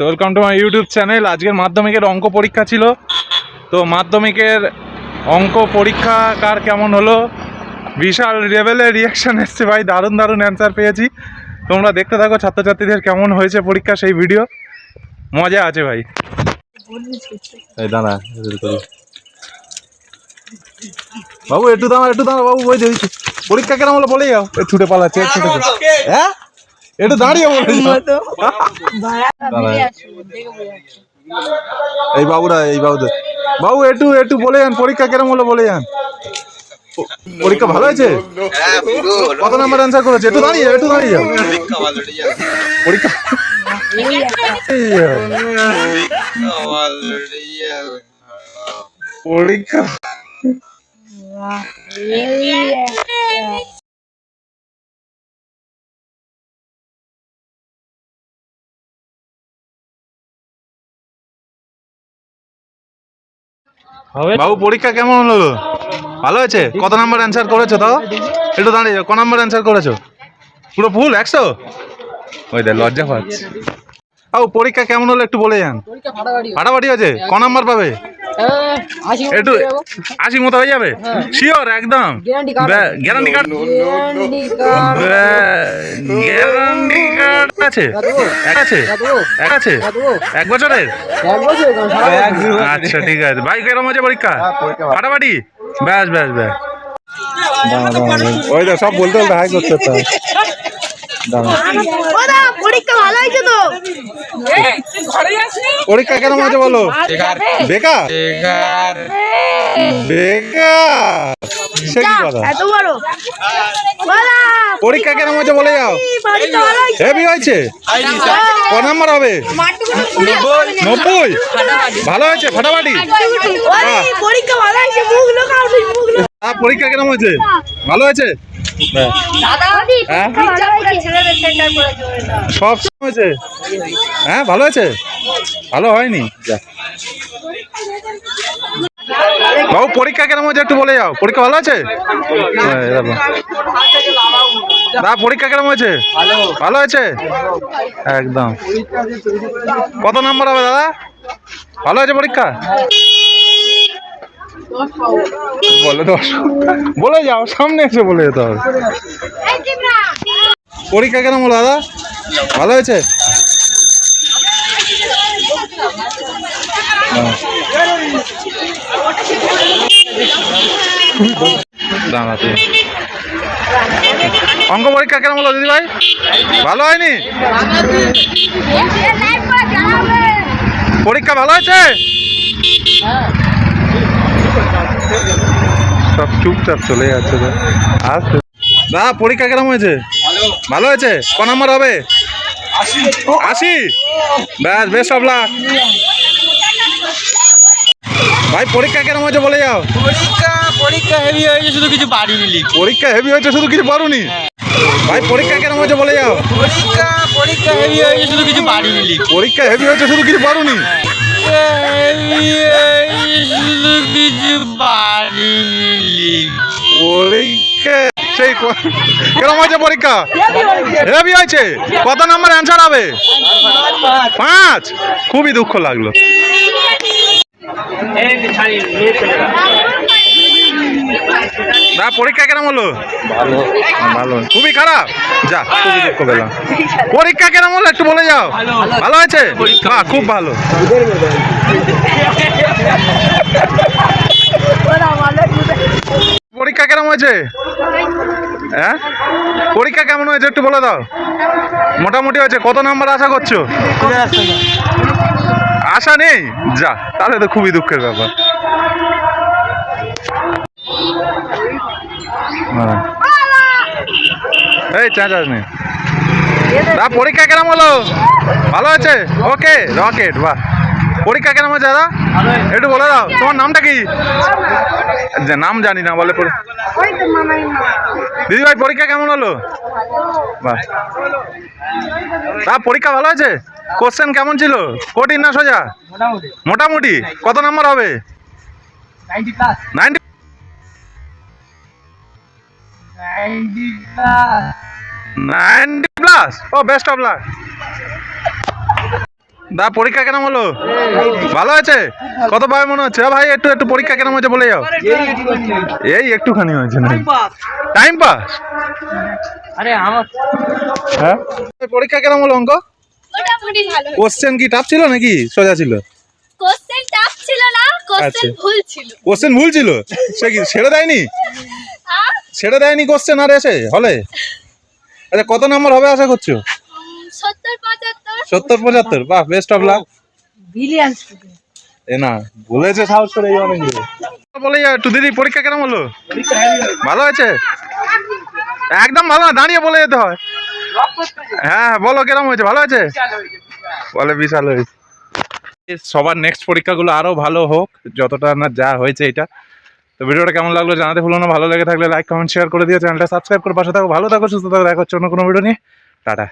Welcome to my YouTube channel আজকের মাধ্যমিকের অঙ্ক পরীক্ষা ছিল। তো মাধ্যমিকের অঙ্ক পরীক্ষা কার কেমন হলো? বিশাল লেভেলের রিয়াকশান এসছে ভাই দারুণ দারুণ অ্যান্সার পেয়েছি। তোমরা দেখতে থাকো ছাত্রছাত্রীদের কেমন হয়েছে পরীক্ষা সেই ভিডিও মজা আছে ভাই। দাঁড়া বাবু একটু দাঁড়া একটু দাঁড়া বাবু বই দিয়েছি পরীক্ষা কেন হলো বলে যাও। এ ছুটে পালাচ্ছে ছুটে হ্যাঁ? একটু দাঁড়িয়ে বলে এই বাবুরা এই বাবুদের। বাবু একটু একটু বলে যান পরীক্ষা কেরম হলো বলে যান পরীক্ষা ভালো হয়েছে? কত নাম্বার অ্যান্সার করেছে? একটু দাঁড়িয়ে একটু দাঁড়িয়ে। যাও পরীক্ষা পরীক্ষা বাবু পরীক্ষা কেমন হলো? ভালো হয়েছে? কত নাম্বার অ্যান্সার করেছ তাও? একটু দাঁড়িয়ে যাও ক নাম্বার অ্যান্সার করেছ? পুরো ফুল একশো? ওই দেখ লজ্জা পাচ্ছে। বাবু পরীক্ষা কেমন হলো একটু বলে যান। পরীক্ষা ফাটাফাটি ফাটাফাটি হয়েছে? ক নাম্বার পাবে? একটু আশি মতো হয়ে যাবে। শিওর একদম। গ্যারান্টি কার্ড গ্যারান্টি কার্ড আছে। এক আছে? এক আছে? এক বছরের? আচ্ছা ঠিক আছে। ভাই কেরম হয়েছে পরীক্ষা? ফাটাফাটি? ব্যাস ব্যাস ব্যাস। ওই সব বলতে বলতে হাই করতে ওদা পরীক্ষা ভালো হয়েছে তো? পরীক্ষা কেরম হয়েছে বলো? বেকার। বেকার? সে কি কথা? এত বড়। পরীক্ষা কেরম হয়েছে বলে যাও। হেভি হয়েছে। ক নাম্বার হবে? নব্বই। ভালো হয়েছে? ফাটাফাটি? পরীক্ষা ভালো হয়েছে আহ, পরীক্ষা কেরম হয়েছে? ভালো হয়েছে? সব সময় হ্যাঁ ভালো আছে ভালো হয়নি। বাবু পরীক্ষা কেরম হয়েছে একটু বলে যাও। পরীক্ষা ভালো আছে? হ্যাঁ, পরীক্ষা কেরম হয়েছে? ভালো হয়েছে? একদম। কত নাম্বার হবে দাদা? ভালো হয়েছে পরীক্ষা? বলে দশ বলে যাও, সামনে এসে বলে যেতে হবে। পরীক্ষা কেরম হলো, দাদা? ভালো হয়েছে? হ্যাঁ। অঙ্ক পরীক্ষা কেমন হলো দিদি ভাই ভালো হয়নি? পরীক্ষা ভালো হয়েছে? সব চুপচাপ চলে যাচ্ছে আসতে দাদা পরীক্ষা কেমন হয়েছে? ভালো। হয়েছে? ক নাম্বার হবে? আশি। ব্যাস বেশ অফ লাক ভাই পরীক্ষা কেমন হয়েছে বলে যাও। পরীক্ষা পরীক্ষা হেভি হয়েছে শুধু কিছু পারিনি পরীক্ষা হেভি হয়েছে শুধু কিছু পারুনি ভাই পরীক্ষা কেমন হয়েছে বলে যাও। পরীক্ষা পরীক্ষা হেভি হয়েছে শুধু কিছু পারিনি পরীক্ষা হেভি হয়েছে শুধু কিছু পারুনি কেরম হয়েছে পরীক্ষা? হেভি হয়েছে? কত নাম্বার অ্যান্সার হবে? পাঁচ। খুবই দুঃখ লাগল। না পরীক্ষা কেরম হলো? ভালো। ভালো খুবই খারাপ? যা খুবই দুঃখ পেলাম। পরীক্ষা কেরম হলো? একটু বলে যাও। ভালো হয়েছে? বাহ খুব ভালো। পরীক্ষা কেমন হয়েছে? হ্যাঁ? পরীক্ষা কেমন হয়েছে একটু বলে দাও। মোটামুটি হয়েছে। কত নাম্বার আশা করছ? আশা নেই? যা, তাহলে তো খুবই দুঃখের ব্যাপার। হ্যাঁ। এই, চার্জ নেই পরীক্ষা কেমন হলো? ভালো আছে? ওকে, রকেট, বাহ। পরীক্ষা কেমন হয়েছে দাদা? একটু বলে দাও, তোমার নামটা কি? নাম জানি না, বলে দিদি ভাই পরীক্ষা কেমন হলো? তা পরীক্ষা ভালো হয়েছে? কোশ্চেন কেমন ছিল? কঠিন না সোজা? মোটামুটি। কত নাম্বার হবে? নাইনটি প্লাস ও বেস্ট অফ লাক দা পরীক্ষা কেমন হলো? ভালো আছে কত পাবে মনে হচ্ছে? ভাই একটু একটু পরীক্ষা কেমন হয়েছে বলে যাও। এই একটুখানি হয়েছে না টাইম পাস আরে আমার হ্যাঁ? পরীক্ষা কেমন হলো অঙ্ক? মোটামুটি ভালো। কোশ্চেন কি টাফ ছিল নাকি সোজা ছিল? কোশ্চেন টাফ ছিল না কোশ্চেন আচ্ছা। ভুল ছিল। কোশ্চেন ভুল ছিল? সে কি ছেড়ে দেয়নি? হ্যাঁ ছেড়ে দেয়নি কোশ্চেন আর এসে হলে? আচ্ছা কত নম্বর হবে আশা করছ? সত্তর পঁচাত্তর সত্তর পঁচাত্তর? বাহ বেস্ট অফ লাক বিলিয়ন এ না বলেছে সাহস করে এই অনেক বলে যা একটু দিদি পরীক্ষা কেমন হলো? ভালো আছে একদম ভালো না দাঁড়িয়ে বলে যেতে হয়। হ্যাঁ বলো কেরম হয়েছে? ভালো আছে বলে বিশাল হয়েছে। সবার নেক্সট পরীক্ষাগুলো আরও ভালো হোক যতটা না যা হয়েছে এটা। তো ভিডিওটা কেমন লাগল জানাতে ভুলো না ভালো লেগে থাকলে লাইক কমেন্ট শেয়ার করে দিও। চ্যানেলটা সাবস্ক্রাইব করে পাশে থাকো ভালো থাকো সুস্থ থাকো দেখা হচ্ছে অন্য কোনো ভিডিও নিয়ে। টাটা।